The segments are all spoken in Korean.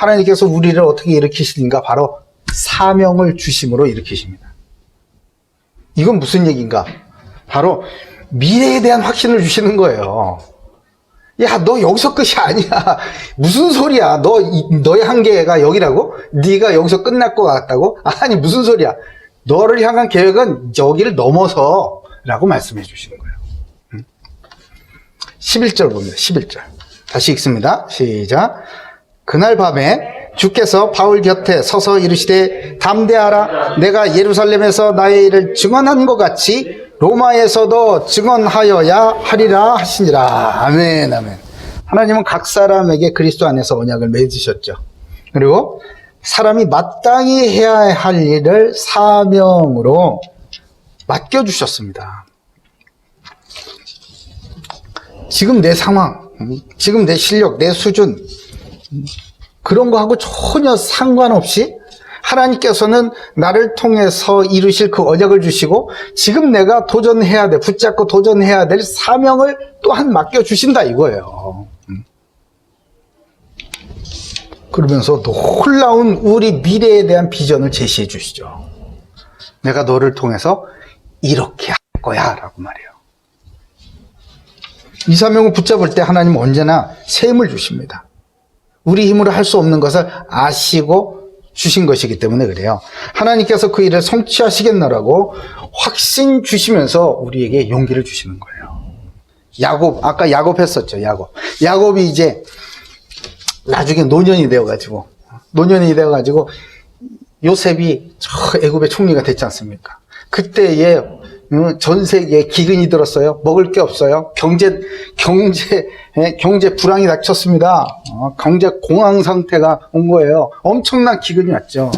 하나님께서 우리를 어떻게 일으키시는가? 바로 사명을 주심으로 일으키십니다. 이건 무슨 얘기인가? 바로 미래에 대한 확신을 주시는 거예요. 야, 너 여기서 끝이 아니야. 무슨 소리야? 너 이- 너의 한계가 여기라고? 네가 여기서 끝날 것 같다고? 아니 무슨 소리야? 너를 향한 계획은 여기를 넘어서라고 말씀해 주시는 거예요. 음. 11절 봅니다. 11절. 다시 읽습니다. 시작. 그날 밤에 주께서 바울 곁에 서서 이르시되 담대하라. 내가 예루살렘에서 나의 일을 증언한 것 같이 로마에서도 증언하여야 하리라 하시니라. 아멘 아멘. 하나님은 각 사람에게 그리스도 안에서 언약을 맺으셨죠. 그리고 사람이 마땅히 해야 할 일을 사명으로 맡겨주셨습니다. 지금 내 상황 음, 지금 내 실력 내 수준 그런 거하고 전혀 상관없이 하나님께서는 나를 통해서 이루실 그 언약을 주시고 지금 내가 도전해야 돼 붙잡고 도전해야 될 사명을 또한 맡겨 주신다 이거예요. 음. 그러면서 놀라운 우리 미래에 대한 비전을 제시해 주시죠. 내가 너를 통해서 이렇게 할 거야라고 말해요. 이 사명을 붙잡을 때 하나님은 언제나 새 힘을 주십니다. 우리 힘으로 할 수 없는 것을 아시고 주신 것이기 때문에 그래요. 하나님께서 그 일을 성취하시겠노라고 확신 주시면서 우리에게 용기를 주시는 거예요. 야곱, 아까 야곱 했었죠, 야곱. 야곱이 이제 나중에 노년이 되어가지고, 노년이 되어가지고, 요셉이 저 애굽의 총리가 됐지 않습니까? 그때에 어, 전 세계에 기근이 들었어요. 먹을 게 없어요. 경제 경제 예, 경제 불황이 닥쳤습니다. 어, 경제 공황 상태가 온 거예요. 엄청난 기근이 왔죠.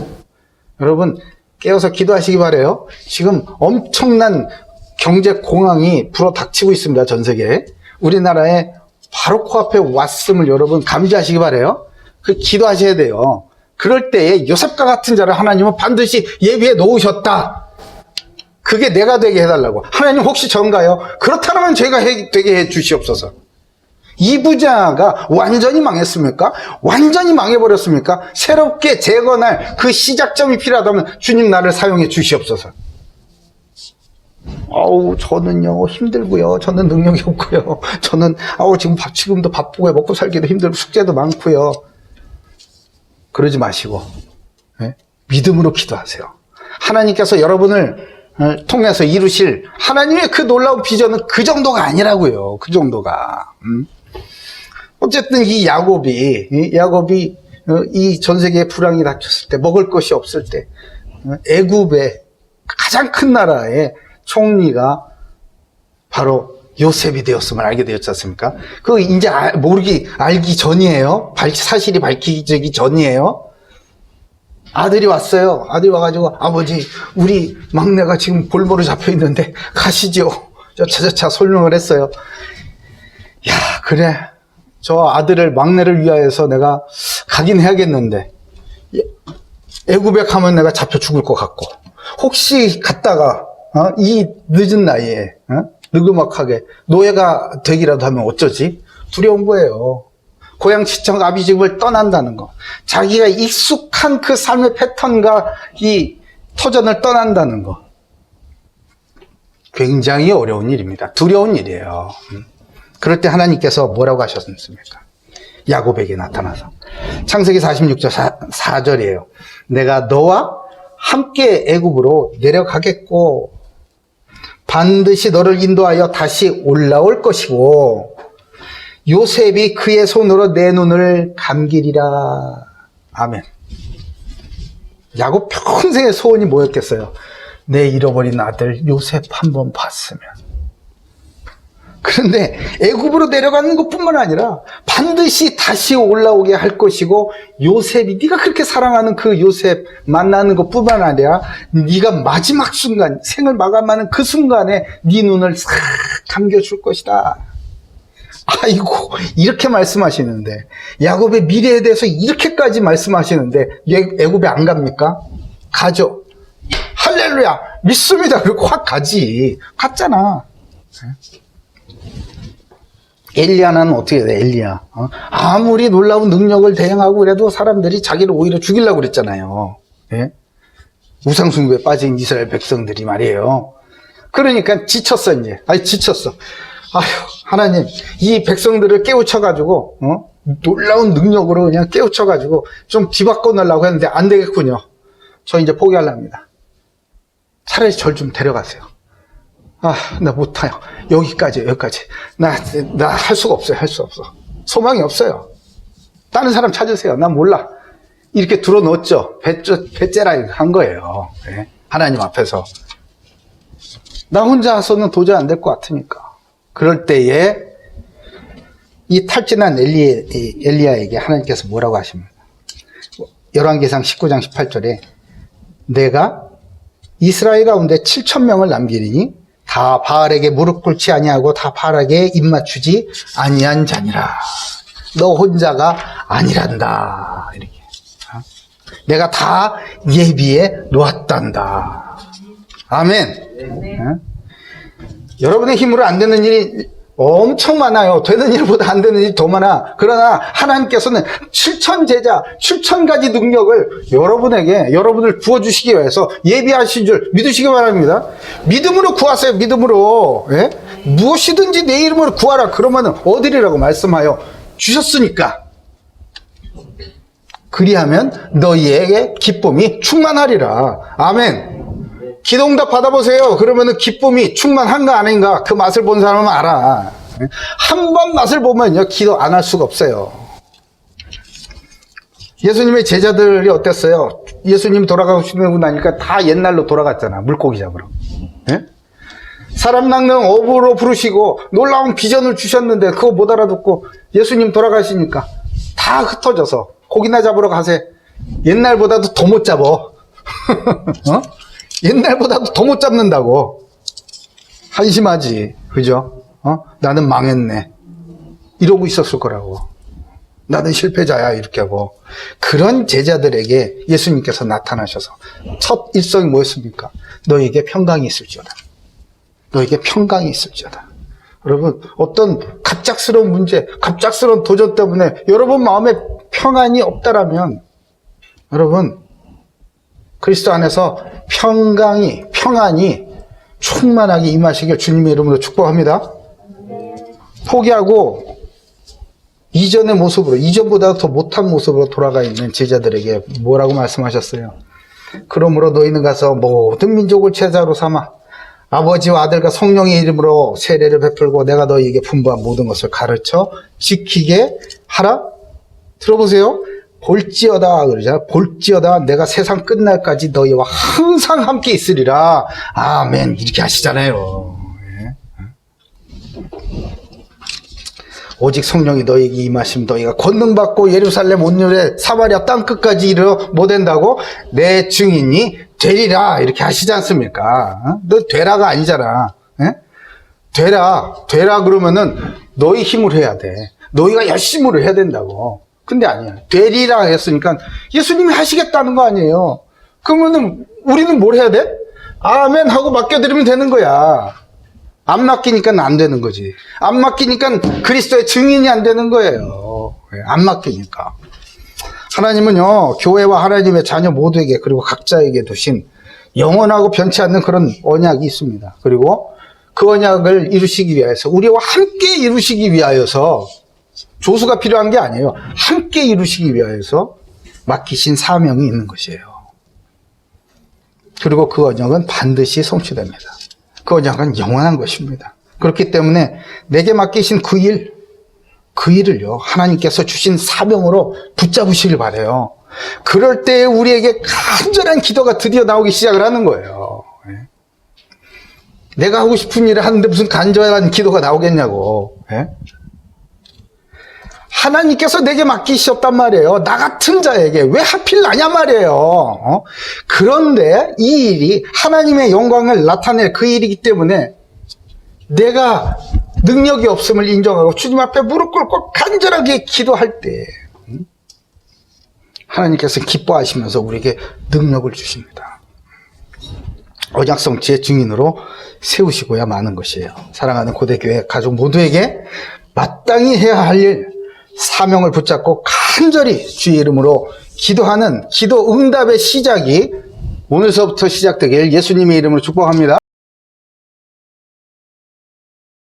여러분 깨어서 기도하시기 바래요. 지금 엄청난 경제 공황이 불어 닥치고 있습니다. 전 세계에. 우리나라에 바로 코앞에 왔음을 여러분 감지하시기 바래요. 그 기도하셔야 돼요. 그럴 때에 요셉과 같은 자를 하나님은 반드시 예비해 놓으셨다. 그게 내가 되게 해달라고. 하나님 혹시 전가요? 그렇다면 제가 해- 되게 해 주시옵소서. 이 부자가 완전히 망했습니까? 완전히 망해버렸습니까? 새롭게 재건할 그 시작점이 필요하다면 주님 나를 사용해 주시옵소서. 아우 저는요 힘들고요 저는 능력이 없고요 저는 아우 지금 밥 지금도 바쁘고요 먹고 살기도 힘들고 숙제도 많고요 그러지 마시고 예? 믿음으로 기도하세요 하나님께서 여러분을 어, 통해서 이루실 하나님의 그 놀라운 비전은 그 정도가 아니라고요 그 정도가 음? 어쨌든 이 야곱이 이 야곱이 어, 이전 세계에 불황이 닥쳤을 때 먹을 것이 없을 때 어, 애굽의 가장 큰 나라의 총리가 바로 요셉이 되었음을 알게 되었지 않습니까? 그 이제 알- 모르기 알기 전이에요. 밝- 사실이 밝히기 전이에요. 아들이 왔어요. 아들이 와가지고 아버지 우리 막내가 지금 볼모로 잡혀 있는데 가시죠. 저차차차 설명을 했어요. 야 그래 저 아들을 막내를 위하여서 내가 가긴 해야겠는데 예, 애굽에 가면 내가 잡혀 죽을 것 같고 혹시 갔다가 어? 이 늦은 나이에 어? 느그막하게 노예가 되기라도 하면 어쩌지? 두려운 거예요. 고향 친척 아비집을 떠난다는 거. 자기가 익숙한 그 삶의 패턴과 이 터전을 떠난다는 거. 굉장히 어려운 일입니다. 두려운 일이에요. 음. 그럴 때 하나님께서 뭐라고 하셨습니까? 야곱에게 나타나서. 창세기 46절 4, 절이에요 내가 너와 함께 애굽으로 내려가겠고 반드시 너를 인도하여 다시 올라올 것이고 요셉이 그의 손으로 내 눈을 감기리라. 아멘. 야곱 평생의 소원이 뭐였겠어요? 내 잃어버린 아들 요셉 한 번 봤으면. 그런데 애굽으로 내려가는 것뿐만 아니라 반드시 다시 올라오게 할 것이고 요셉이 네가 그렇게 사랑하는 그 요셉 만나는 것뿐만 아니라 네가 마지막 순간 생을 마감하는 그 순간에 네 눈을 싹 감겨줄 것이다. 아이고 이렇게 말씀하시는데 야곱의 미래에 대해서 이렇게까지 말씀하시는데 애- 애굽에 안 갑니까? 가죠. 할렐루야 믿습니다. 그리고 확 가지. 갔잖아. 엘리야는 어떻게 돼? 엘리야. 어? 아무리 놀라운 능력을 대행하고 그래도 사람들이 자기를 오히려 죽이려고 그랬잖아요. 예? 우상숭배에 빠진 이스라엘 백성들이 말이에요. 그러니까 지쳤어 이제. 아니 지쳤어. 아휴 하나님 이 백성들을 깨우쳐가지고 어? 놀라운 능력으로 그냥 깨우쳐가지고 좀 뒤바꿔 놓으려고 했는데 안 되겠군요. 저 이제 포기하랍니다. 차라리 절 좀 데려가세요. 아, 나 못해요. 여기까지, 여기까지. 나, 나 할 수가 없어요. 할 수 없어. 소망이 없어요. 다른 사람 찾으세요. 난 몰라. 이렇게 들어 놓었죠. 배째, 배째라 한 거예요. 예. 하나님 앞에서. 나 혼자서는 도저히 안 될 것 같으니까. 그럴 때에 이 탈진한 엘리, 이 엘리야에게 하나님께서 뭐라고 하십니까? 열왕기상 19장 18절에 내가 이스라엘 가운데 7천 명을 남기리니 다 바알에게 무릎 꿇지 아니하고 다 바알에게 입 맞추지 아니한 자니라. 너 혼자가 아니란다. 이렇게. 어? 내가 다 예비해 놓았단다. 아멘. 어? 여러분의 힘으로 안 되는 일이 엄청 많아요. 되는 일보다 안 되는 일이 더 많아. 그러나 하나님께서는 7천 제자, 7천 가지 능력을 여러분에게, 여러분을 부어주시기 위해서 예비하신 줄 믿으시기 바랍니다. 믿음으로 구하세요. 믿음으로. 예? 무엇이든지 내 이름으로 구하라. 그러면 어디리라고 말씀하여 주셨으니까. 그리하면 너희에게 기쁨이 충만하리라. 아멘. 기도응답 받아보세요. 그러면은 기쁨이 충만한가 아닌가 그 맛을 본 사람은 알아. 한 번 맛을 보면요 기도 안 할 수가 없어요. 예수님의 제자들이 어땠어요? 예수님 돌아가시고 나니까 다 옛날로 돌아갔잖아. 물고기 잡으러. 예? 사람 낚는 어부로 부르시고 놀라운 비전을 주셨는데 그거 못 알아듣고 예수님 돌아가시니까 다 흩어져서 고기나 잡으러 가세. 옛날보다도 더 못 잡어. 어? 옛날보다도 더 못 잡는다고. 한심하지. 그죠? 어? 나는 망했네. 이러고 있었을 거라고. 나는 실패자야. 이렇게 하고. 그런 제자들에게 예수님께서 나타나셔서 첫 일성이 뭐였습니까? 너에게 평강이 있을지어다. 너에게 평강이 있을지어다. 여러분, 어떤 갑작스러운 문제, 갑작스러운 도전 때문에 여러분 마음에 평안이 없다라면 여러분, 그리스도 안에서 평강이, 평안이 충만하게 임하시길 주님의 이름으로 축복합니다. 포기하고 이전의 모습으로, 이전보다 더 못한 모습으로 돌아가 있는 제자들에게 뭐라고 말씀하셨어요? 그러므로 너희는 가서 모든 민족을 제자로 삼아 아버지와 아들과 성령의 이름으로 세례를 베풀고 내가 너희에게 분부한 모든 것을 가르쳐 지키게 하라. 들어보세요. 볼지어다 그러잖아. 볼지어다 내가 세상 끝날까지 너희와 항상 함께 있으리라. 아멘. 이렇게 하시잖아요. 예. 오직 성령이 너희에게 임하시면 너희가 권능 받고 예루살렘 온유에 사마리아 땅 끝까지 이르러 못 된다고 내 증인이 되리라 이렇게 하시지 않습니까? 어? 너 되라가 아니잖아. 예? 되라 되라 그러면은 너희 힘으로 해야 돼. 너희가 열심으로 해야 된다고. 근데 아니야. 되리라 했으니까 예수님이 하시겠다는 거 아니에요. 그러면은 우리는 뭘 해야 돼? 아멘 하고 맡겨드리면 되는 거야. 안 맡기니까 안 되는 거지. 안 맡기니까 그리스도의 증인이 안 되는 거예요. 예, 안 맡기니까. 하나님은요, 교회와 하나님의 자녀 모두에게, 그리고 각자에게 두신 영원하고 변치 않는 그런 언약이 있습니다. 그리고 그 언약을 이루시기 위해서, 우리와 함께 이루시기 위하여서, 조수가 필요한 게 아니에요. 함께 이루시기 위하여서 맡기신 사명이 있는 것이에요. 그리고 그 언약은 반드시 성취됩니다. 그 언약은 영원한 것입니다. 그렇기 때문에 내게 맡기신 그 일, 그 일을요, 하나님께서 주신 사명으로 붙잡으시길 바래요. 그럴 때 우리에게 간절한 기도가 드디어 나오기 시작을 하는 거예요. 예. 내가 하고 싶은 일을 하는데 무슨 간절한 기도가 나오겠냐고. 예? 하나님께서 내게 맡기셨단 말이에요. 나 같은 자에게 왜 하필 나냐 말이에요. 어? 그런데 이 일이 하나님의 영광을 나타낼 그 일이기 때문에 내가 능력이 없음을 인정하고 주님 앞에 무릎 꿇고 간절하게 기도할 때 음? 하나님께서 기뻐하시면서 우리에게 능력을 주십니다. 언약성지의 증인으로 세우시고야 마는 것이에요. 사랑하는 고대교회 가족 모두에게 마땅히 해야 할 일, 사명을 붙잡고 간절히 주의 이름으로 기도하는 기도 응답의 시작이 오늘서부터 시작되길 예수님의 이름으로 축복합니다.